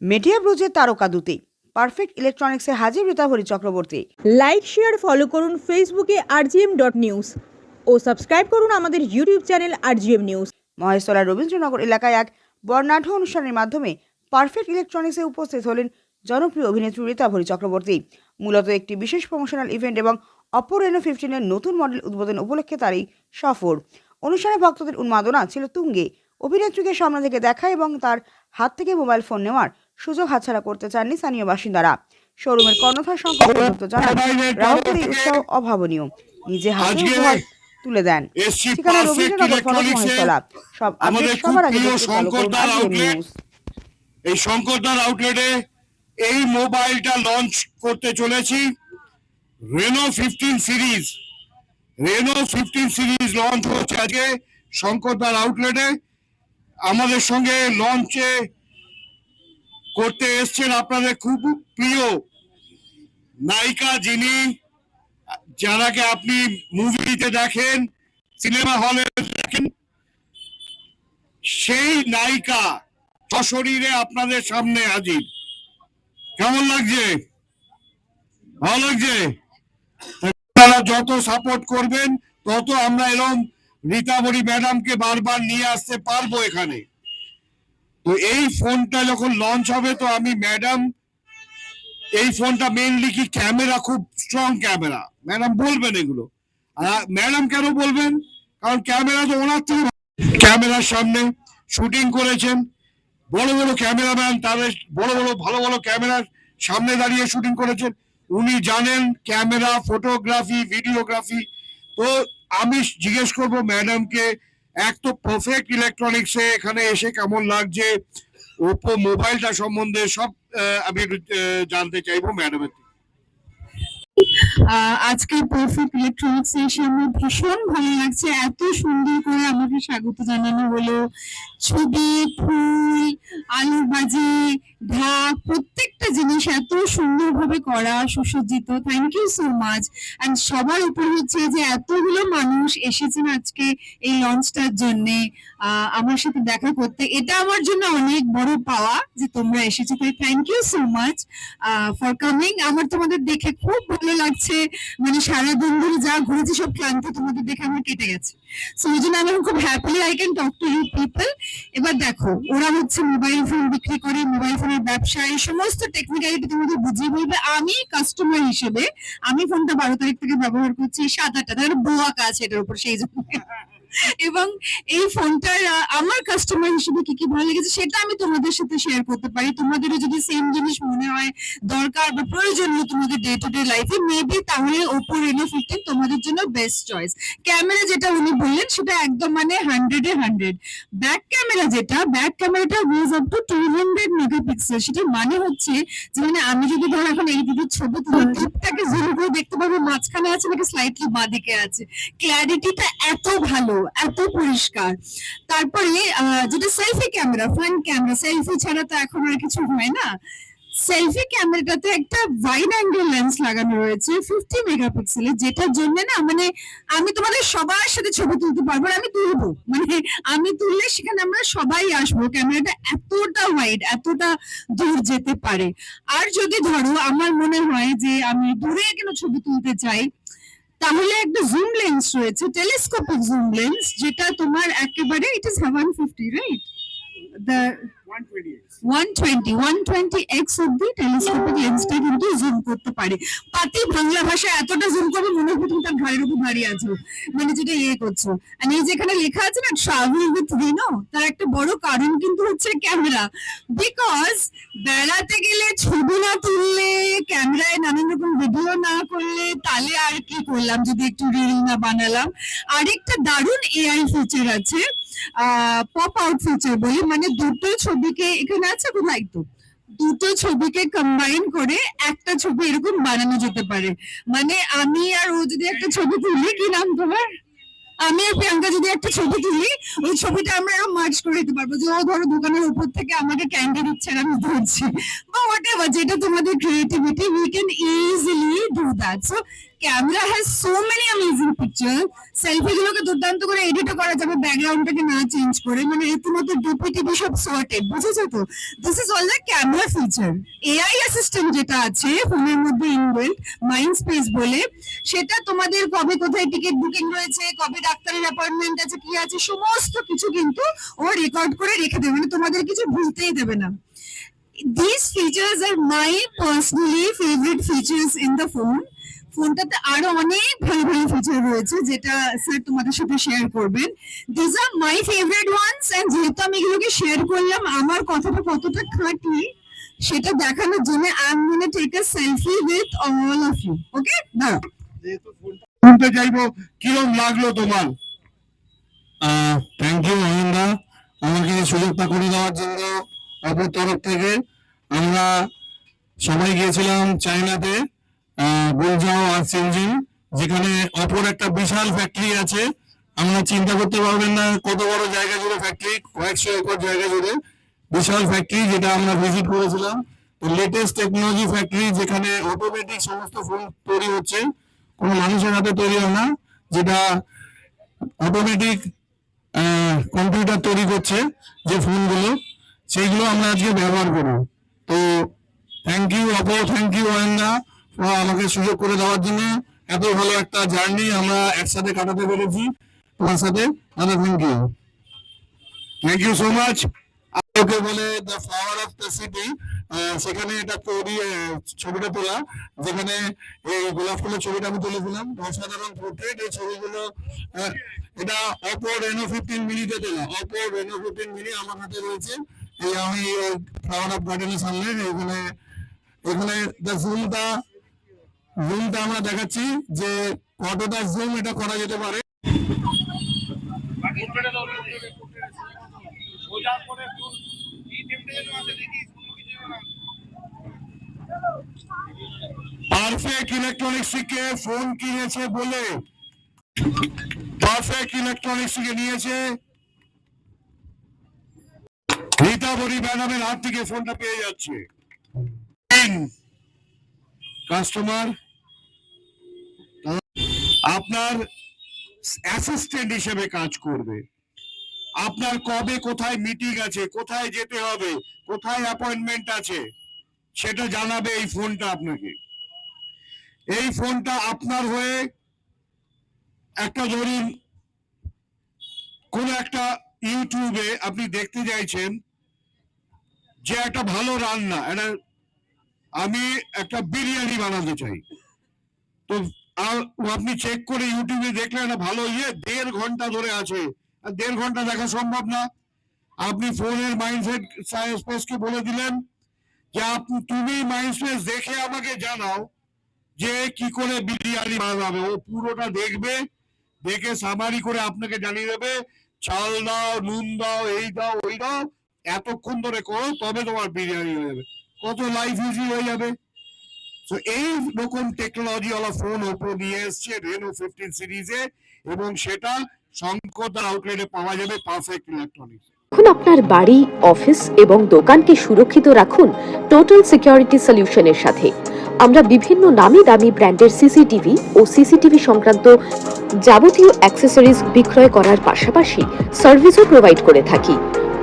মেটিয়া ব্রুজের তারকা দূতে পারফেক্ট ইলেকট্রনিক্সে হাজির Ritabhari Chakraborty. Like share follow করুন ফেসবুকে আরজিএম ডট নিউজ। ও সাবস্ক্রাইব করুন আমাদের YouTube channel RGM news. Maheshtala Rabindranagar এলাকায় এক বর্ণাঢ্য অনুষ্ঠানের মাধ্যমে পারফেক্ট ইলেকট্রনিক্সে উপস্থিত হলেন জনপ্রিয় অভিনেত্রী রীতাভরি চক্রবর্তী। মূলত একটি বিশেষ প্রমোশনাল ইভেন্ট এবং অপো রেনো ফিফটিনের নতুন মডেল উদ্বোধন উপলক্ষে তারই সফর। অনুষ্ঠানে ভক্তদের উন্মাদনা ছিল তুঙ্গে। অভিনেত্রীকে সামনে থেকে দেখা এবং তার হাত থেকে মোবাইল ফোন নেওয়ার সুযোগ হাতছাড়া করতে চাননি স্থানীয় বাসিন্দারা। শোরুমের কর্ণধার দত্ত জানান গ্রাহকদের উৎসাহ অভাবনীয়। নিজে হাতে উপহার তুলে দেন। ঠিকানা রবীন্দ্রনগর ফলক মহেশতলা। সব আপডেট সবার আগে এই শঙ্করদার আউটলেটে এই মোবাইলটা লঞ্চ করতে চলেছি। Reno fifteen series Reno fifteen series launch হচ্ছে আজকে শঙ্করদার আউটলেটে আমাদের সঙ্গে লঞ্চে করতে এসছেন আপনাদের খুব প্রিয় নায়িকা যিনি, যারাকে আপনি মুভিতে দেখেন সিনেমা হলে দেখেন, সেই নায়িকা সশরীরে আপনাদের সামনে হাজির। কেমন লাগছে? ভালো লাগছে? আপনারা যত সাপোর্ট করবেন, তত আমরা এরকম রীতাবরী ম্যাডামকে বারবার নিয়ে আসতে পারব এখানে। তো এই ফোনটা যখন লঞ্চ হবে, তো আমি ম্যাডাম এই ফোনটা মেইনলি কি ক্যামেরা খুব স্ট্রং ক্যামেরা ম্যাডাম বলবেন এগুলো। আর ম্যাডাম কেন বলবেন? কারণ ক্যামেরা তো ওনার থেকে ক্যামেরার সামনে শুটিং করেছেন। বড় বড় ক্যামেরাম্যান তাদের বড় বড়, ভালো ভালো ক্যামেরার সামনে দাঁড়িয়ে শুটিং করেছেন। উনি জানেন ক্যামেরা ফটোগ্রাফি ভিডিওগ্রাফি তো আমি জিজ্ঞেস করব ম্যাডামকে এক তো পারফেক্ট ইলেকট্রনিক্সে এখানে এসে কেমন লাগছে ওপো মোবাইলটা সম্বন্ধে সব আমি জানতে চাইব ম্যাডামের থেকে। আজকে পারফেক্ট ইলেকট্রনিক্স এসে আমার ভীষণ ভালো লাগছে। এত সুন্দর করে আমাকে স্বাগত জানানো হলো। ছবি, ফুল, আলু ভাজি ঢাক, প্রত্যেকটা জিনিস এত সুন্দরভাবে করা, সুসজ্জিত। Thank you so much and সবার উপর হচ্ছে যে এতগুলো মানুষ এসেছেন আজকে এই লঞ্চটার জন্য। আমার সাথে দেখা করতে। এটা আমার জন্য অনেক বড় পাওয়া যে তোমরা এসেছ। তাই thank you so much for coming আমার তোমাদের দেখে খুব ভালো লাগছে। মানে সারাদিন ধরে যা ঘুরেছি সব ক্লান্তি তোমাদের দেখে আমার কেটে গেছে। সো ওই জন্য আমি খুব happily I can talk to you people এবার দেখো, ওরা হচ্ছে মোবাইল ফোন বিক্রি করে মোবাইল ফোনের ব্যবসা, এই সমস্ত টেকনিক্যালিটি তোমাদের বুঝিয়ে বলবে। আমি কাস্টমার হিসেবে, আমি ফোনটা বারো তারিখ থেকে ব্যবহার করছি সাত আটটা, তার বোয়া কাজ এটার উপর, সেই জন্য। এবং এই ফোনটার আমার কাস্টমার হিসেবে কি কি ভালো লেগেছে সেটা আমি তোমাদের সাথে শেয়ার করতে পারি। তোমাদেরও যদি সেম জিনিস মনে হয় দরকার বা প্রয়োজনীয় তোমাদের ডে টু ডে লাইফে মেবি তাহলে ওপো রেনো ফিফটিন তোমাদের জন্য বেস্ট চয়েস ক্যামেরা যেটা উনি বললেন সেটা একদম মানে hundred a hundred back camera যেটা ব্যাক ক্যামেরাটা goes up to two hundred megapixel সেটা মানে হচ্ছে যে মানে আমি যদি ধরো এখন এই দিদির ছবি তুলি টিপটাকে জুম করে দেখতে পাবো মাঝখানে আছে নাকি স্লাইটলি বাঁদিকে আছে। ক্ল্যারিটিটা এত ভালো। এত পরিষ্কার। তারপরে যেটা selfie camera front camera selfie ছাড়া তো এখন আর কিছু হয় না। সেলফি ক্যামেরাটাতে একটা ওয়াইড অ্যাঙ্গেল লেন্স লাগানো রয়েছে ফিফটি মেগাপিক্সেলের যেটার জন্য না মানে আমি তোমাদের সবার সাথে ছবি তুলতে পারব আমি তুলবো। মানে আমি তুললে সেখানে আমরা সবাই আসব। ক্যামেরাটা এতটা ওয়াইড এতটা দূর যেতে পারে। আর যদি ধরো, আমার মনে হয় যে আমি দূরে কোনো ছবি তুলতে চাই তাহলে একটা জুম লেন্স রয়েছে টেলিস্কোপিক জুম লেন্স যেটা তোমার একেবারে it is one fifty right the one twenty one twenty x অব্দি টেলিস্কোপিক লেন্সটা কিন্তু জুম করতে পারে। পাতি বাংলা ভাষা এতটা জুম করবে, মনে হবে তুমি দাঁড়িয়ে আছো। মানে যেটা ইয়ে লেখা আছে না ট্রাভেল উইথ রিনো তার একটা বড় কারণ কিন্তু হচ্ছে ক্যামেরা বিকজ বেড়াতে গেলে ছবি না তুললে ক্যামেরায় নানান রকম ভিডিও না করলে তাহলে আর কি করলাম? যদি একটু রিল না বানালাম। আরেকটা দারুণ এআই ফিচার আছে। পপ আউট ফিচার বলি মানে দুটো ছবিকে, এখানে আছে কোথায় তো? দুটো ছবিকে কম্বাইন করে একটা ছবি এরকম বানানো যেতে পারে। মানে আমি আর ও যদি একটা ছবি তুলি, কি নাম তোমার? আমি আর প্রিয়াঙ্কা যদি একটা ছবি তুলি, ওই ছবিটা আমরা এরকম মার্চ করে দিতে পারব। যে ও ধরো দোকানের উপর থেকে আমাকে ক্যান্ডি দিচ্ছে আর আমি ধরছি। বা হোয়াট যেটা তোমাদের creativity we can easily do that so camera has so many amazing picture selfie গুলোকে দুর্দান্ত করে এডিটও করা যাবে ব্যাকগ্রাউন্ডটাকে না চেঞ্জ করে। মানে রীতিমতো ডিপি টিপি সব সর্টেড বুঝেছ তো? This is all the camera feature AI assistant যেটা আছে ফোনের মধ্যে ইনবিল্ট মাইন্ড স্পেস বলে, সেটা তোমাদের কবে কোথায় টিকিট বুকিং রয়েছে, কবে ডাক্তারের অ্যাপয়েন্টমেন্ট আছে, কি আছে, সমস্ত কিছু কিন্তু ও রেকর্ড করে রেখে দেবে। মানে তোমাদের কিছু ভুলতেই দেবে না। These features are my personally favorite features in the phone ফোনটাতে আরও অনেক ভালো ভালো ফিচার রয়েছে যেটা স্যার তোমাদের সাথে শেয়ার করবেন। This are my favourite ones and যেহেতু আমি এগুলোকে শেয়ার করলাম আমার কথাটা কতটা খাঁটি সেটা দেখানোর জন্য I am gonna take a selfie with all of you okay দাঁড়াও শুনতে চাইব কিরম লাগল তোমার? Thank you Mahendra. আমাকে এই সুযোগটা করে দেওয়ার জন্য অপর তরফ থেকে আমরা সবাই গিয়েছিলাম চায়নাতে। গুলজাও আর সিনজিন যেখানে অপর একটা বিশাল ফ্যাক্টরি আছে। আমরা চিন্তা করতে পারবেন না কত বড় জায়গা জুড়ে ফ্যাক্টরি কয়েকশো একর জায়গা জুড়ে বিশাল ফ্যাক্টরি যেটা আমরা ভিজিট করেছিলাম। তো লেটেস্ট টেকনোলজি ফ্যাক্টরি যেখানে অটোমেটিক সমস্ত ফোন তৈরি হচ্ছে, কোনো মানুষের হাতে তৈরি হয় না, যেটা অটোমেটিক কম্পিউটার তৈরি করছে যে ফোনগুলো সেইগুলো আমরা আজকে ব্যবহার করব। তো thank you Oppo thank you অয়ন্দা। আমাকে সুযোগ করে দেওয়ার জন্য এত ভালো একটা জার্নি আমরা একসাথে কাটাতে পেরেছি। তোমার সাথে, দাদা thank you thank you so much okay বলে the flower of the city সেখানে এটা তৈরি ছবিটা তোলা, যেখানে এই গোলাপ ফুলের ছবিটা আমি তুলেছিলাম। অসাধারণ পোর্ট্রেট এই ছবিগুলো এটা অপো রেনো ফিফটিন মিনিটে তোলা। অপো রেনো ফিফটিন মিনি আমার হাতে রয়েছে। এই আমি ফ্লাওয়ার অফ গার্ডেনের সামনে, এখানে এখানে দ্য জুমটা জুমটা আমরা দেখাচ্ছি যে কতটা জুম এটা করা যেতে পারে। ফোন কিনেছে ইলেকট্রনিক্স থেকে নিয়েছে। হাত থেকে ফোনটা পেয়ে যাচ্ছে। কাস্টমার আপনার অ্যাসিস্ট্যান্ট হিসেবে কাজ করবে। আপনার কবে কোথায় মিটিং আছে, কোথায় যেতে হবে, কোথায় অ্যাপয়েন্টমেন্ট আছে, সেটা জানাবে এই ফোনটা আপনাকে। এই ফোনটা আপনার হয়ে একটা ধরুন, কোন একটা ইউটিউবে আপনি দেখতে চাইছেন যে একটা ভালো রান্না আমি একটা বিরিয়ানি বানাতে চাই। তো আর- আপনি চেক করে ইউটিউবে দেখলেন ভালো ইয়ে দেড় ঘণ্টা ধরে আছে। আর দেড় ঘণ্টা দেখা সম্ভব না। আপনি ফোনের মাইন্ডসেট স্পেসকে বলে দিলেন যে আপনি তুমি মাইন্ডস্পেস দেখে আমাকে জানাও যে কি করে বিরিয়ানি বানাবে। ও পুরোটা দেখবে, দেখে সামারি করে আপনাকে জানিয়ে দেবে। চাল দাও, নুন দাও, এই দাও, ওই দাও, এতক্ষণ ধরে করো, তবে তোমার বিরিয়ানি হয়ে যাবে। কত লাইফ ইজি হয়ে যাবে। তো এই রকম টেকনোলজি ওয়ালা ফোন ওপো নিয়ে এসছে রেনো ফিফটিন সিরিজে এবং সেটা শঙ্করদার আউটলেটে পাওয়া যাবে পারফেক্ট ইলেকট্রনিক্স এখন আপনার বাড়ি অফিস এবং দোকানকে সুরক্ষিত রাখুন টোটাল সিকিউরিটি সলিউশনের সাথে। আমরা বিভিন্ন নামি দামি ব্র্যান্ডের সিসিটিভি ও সিসিটিভি সংক্রান্ত যাবতীয় অ্যাক্সেসরিজ বিক্রয় করার পাশাপাশি সার্ভিসও প্রোভাইড করে থাকি।